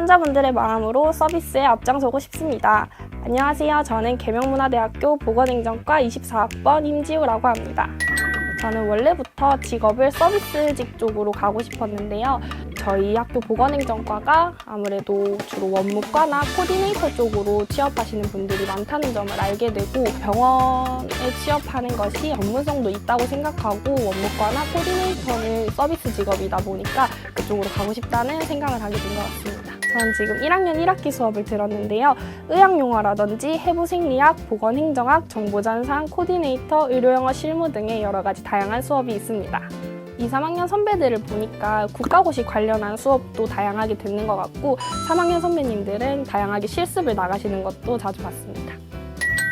환자분들의 마음으로 서비스에 앞장서고 싶습니다. 안녕하세요. 저는 계명문화대학교 보건행정과 24학번 임지우라고 합니다. 저는 원래부터 직업을 서비스직 쪽으로 가고 싶었는데요. 저희 학교 보건행정과가 아무래도 주로 원무과나 코디네이터 쪽으로 취업하시는 분들이 많다는 점을 알게 되고 병원에 취업하는 것이 전문성도 있다고 생각하고 원무과나 코디네이터는 서비스 직업이다 보니까 그쪽으로 가고 싶다는 생각을 하게 된 것 같습니다. 저는 지금 1학년 1학기 수업을 들었는데요. 의학용어라든지 해부생리학, 보건행정학, 정보전산, 코디네이터, 의료영어 실무 등의 여러 가지 다양한 수업이 있습니다. 2, 3학년 선배들을 보니까 국가고시 관련한 수업도 다양하게 듣는 것 같고 3학년 선배님들은 다양하게 실습을 나가시는 것도 자주 봤습니다.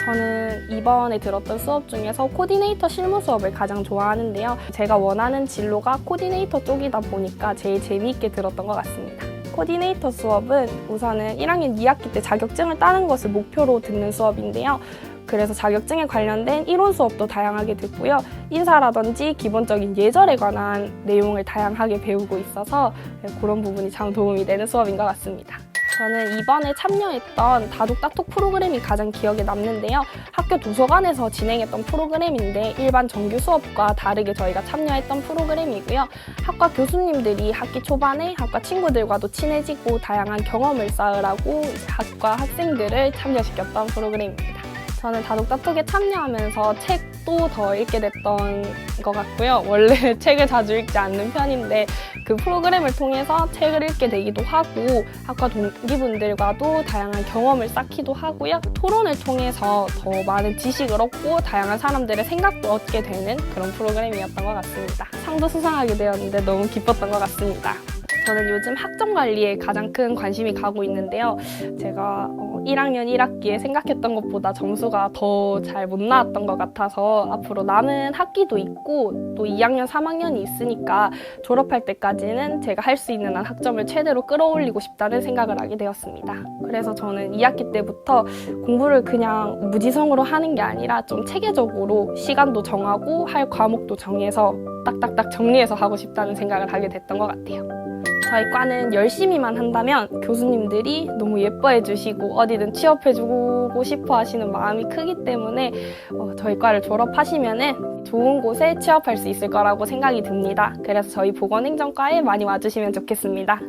저는 이번에 들었던 수업 중에서 코디네이터 실무 수업을 가장 좋아하는데요. 제가 원하는 진로가 코디네이터 쪽이다 보니까 제일 재미있게 들었던 것 같습니다. 코디네이터 수업은 우선은 1학년 2학기 때 자격증을 따는 것을 목표로 듣는 수업인데요. 그래서 자격증에 관련된 이론 수업도 다양하게 듣고요. 인사라든지 기본적인 예절에 관한 내용을 다양하게 배우고 있어서 그런 부분이 참 도움이 되는 수업인 것 같습니다. 저는 이번에 참여했던 다독다톡 프로그램이 가장 기억에 남는데요. 학교 도서관에서 진행했던 프로그램인데 일반 정규 수업과 다르게 저희가 참여했던 프로그램이고요. 학과 교수님들이 학기 초반에 학과 친구들과도 친해지고 다양한 경험을 쌓으라고 학과 학생들을 참여시켰던 프로그램입니다. 저는 다독다톡에 참여하면서 책도 더 읽게 됐던 것 같고요. 원래 책을 자주 읽지 않는 편인데 그 프로그램을 통해서 책을 읽게 되기도 하고 학과 동기분들과도 다양한 경험을 쌓기도 하고요. 토론을 통해서 더 많은 지식을 얻고 다양한 사람들의 생각도 얻게 되는 그런 프로그램이었던 것 같습니다. 상도 수상하게 되었는데 너무 기뻤던 것 같습니다. 저는 요즘 학점 관리에 가장 큰 관심이 가고 있는데요. 제가 어, 1학년 1학기에 생각했던 것보다 점수가 더 잘 못 나왔던 것 같아서 앞으로 남은 학기도 있고 또 2학년, 3학년이 있으니까 졸업할 때까지는 제가 할 수 있는 한 학점을 최대로 끌어올리고 싶다는 생각을 하게 되었습니다. 그래서 저는 2학기 때부터 공부를 그냥 무지성으로 하는 게 아니라 좀 체계적으로 시간도 정하고 할 과목도 정해서 딱딱딱 정리해서 하고 싶다는 생각을 하게 됐던 것 같아요. 저희 과는 열심히만 한다면 교수님들이 너무 예뻐해 주시고 어디든 취업해 주고 싶어 하시는 마음이 크기 때문에 어, 저희 과를 졸업하시면은 좋은 곳에 취업할 수 있을 거라고 생각이 듭니다. 그래서 저희 보건행정과에 많이 와주시면 좋겠습니다.